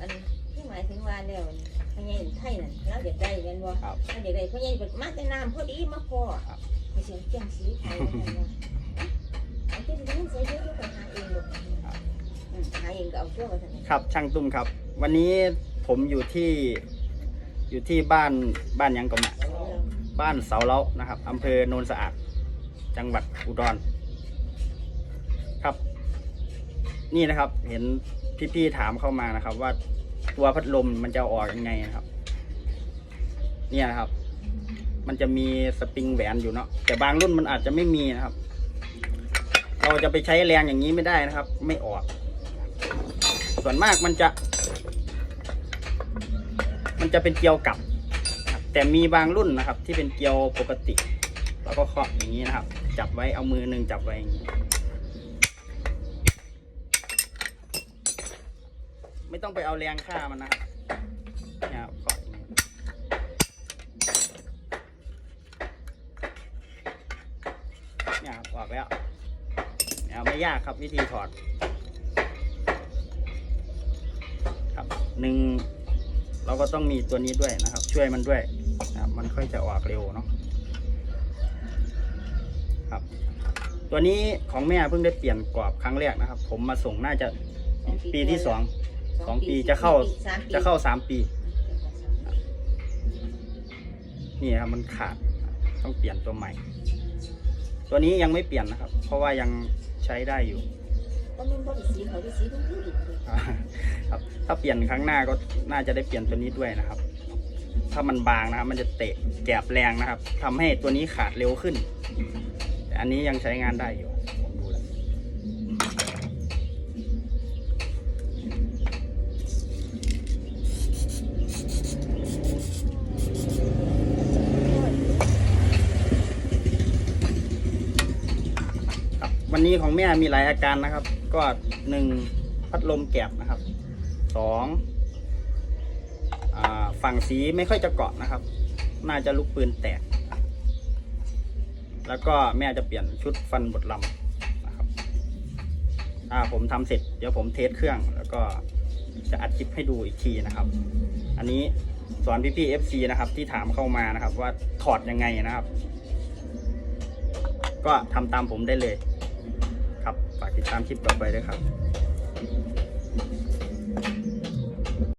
อันที่หมายถึงว่าแล้วอันพญายไทยนั่นเราอยากได้แม่นบ่ครับ เราอยากได้พญายเปิดมาแต่น้ำพอดีมาพอครับไปเสียงเจียงสีไทยนั่นว่าเอาที่นี่ใส่เยอะๆไปหาเองลูกอืมหาเองก็เอาชั่วมาสั่นครับช่างตุ้มครับ วันนี้ผมอยู่ที่อยู่ที่บ้านบ้านหยังก่อนนะบ้านเสาเล้านะครับอำเภอโนนสะอาด จังหวัดอุดรครับ นี่นะครับเห็น พี่ๆถามเข้ามานะครับ ว่าตัวพัดลมมันจะออกยังไงนะครับ เนี่ยนะครับ มันจะมีสปริงแหวนอยู่เนาะแต่บางรุ่นมันอาจจะไม่มีนะครับ เราจะไปใช้แรงอย่างนี้ไม่ได้นะครับ ไม่ออก ส่วนมากมันจะ มันจะเป็นเกลียวกลับ แต่มีบางรุ่นนะครับ ที่เป็นเกลียวปกติเราก็เคาะอย่างนี้นะครับ จับไว้เอามือหนึ่งจับไว้อย่างนี้ ไม่ต้องไปเอาแรงค่ามันนะครับเนี่ยครับเคาะอย่างนี้เนี่ยครับออกแล้วเนี่ยไม่ยากครับวิธีถอด ครับหนึ่งเราก็ต้องมีตัวนี้ด้วยนะครับ ช่วยมันด้วยนะครับมันค่อยจะออกเร็วเนาะครับ ตัวนี้ของแม่เพิ่งได้เปลี่ยนกรอบครั้งแรกนะครับ ผมมาส่งน่าจะปีที่สอง สองปีจะเข้า สมปีจะเข้าสามปี นี่ครับมันขาดต้องเปลี่ยนตัวใหม่ ตัวนี้ยังไม่เปลี่ยนนะครับ เพราะว่ายังใช้ได้อยู่ ก็มันบ่ได้สีเขาได้สีทุกผู้อีกเลยอ่าครับถ้าเปลี่ยนครั้งหน้าก็น่าจะได้เปลี่ยนตัวนี้ด้วยนะครับ ถ้ามันบางนะครับ มันจะเตะแกบแรงนะครับทำให้ตัวนี้ขาดเร็วขึ้นแต่อันนี้ยังใช้งานได้อยู่ผมดูแล้วครับ วันนี้ของแม่มีหลายอาการนะครับ ก็หนึ่งพัดลมแกบนะครับสองฝั่งสีไม่ค่อยจะเกาะนะครับ น่าจะลูกปืนแตก แล้วก็แม่จะเปลี่ยนชุดฟันบดลำนะครับถ้าผมทำเสร็จเดี๋ยวผมเทสเครื่อง แล้วก็จะอัดคลิปให้ดูอีกทีนะครับ อันนี้สอนพี่ๆ FC นะครับ ที่ถามเข้ามานะครับ ว่าถอดยังไงนะครับ ก็ทำตามผมได้เลย ฝากติดตามคลิปต่อไปด้วยครับ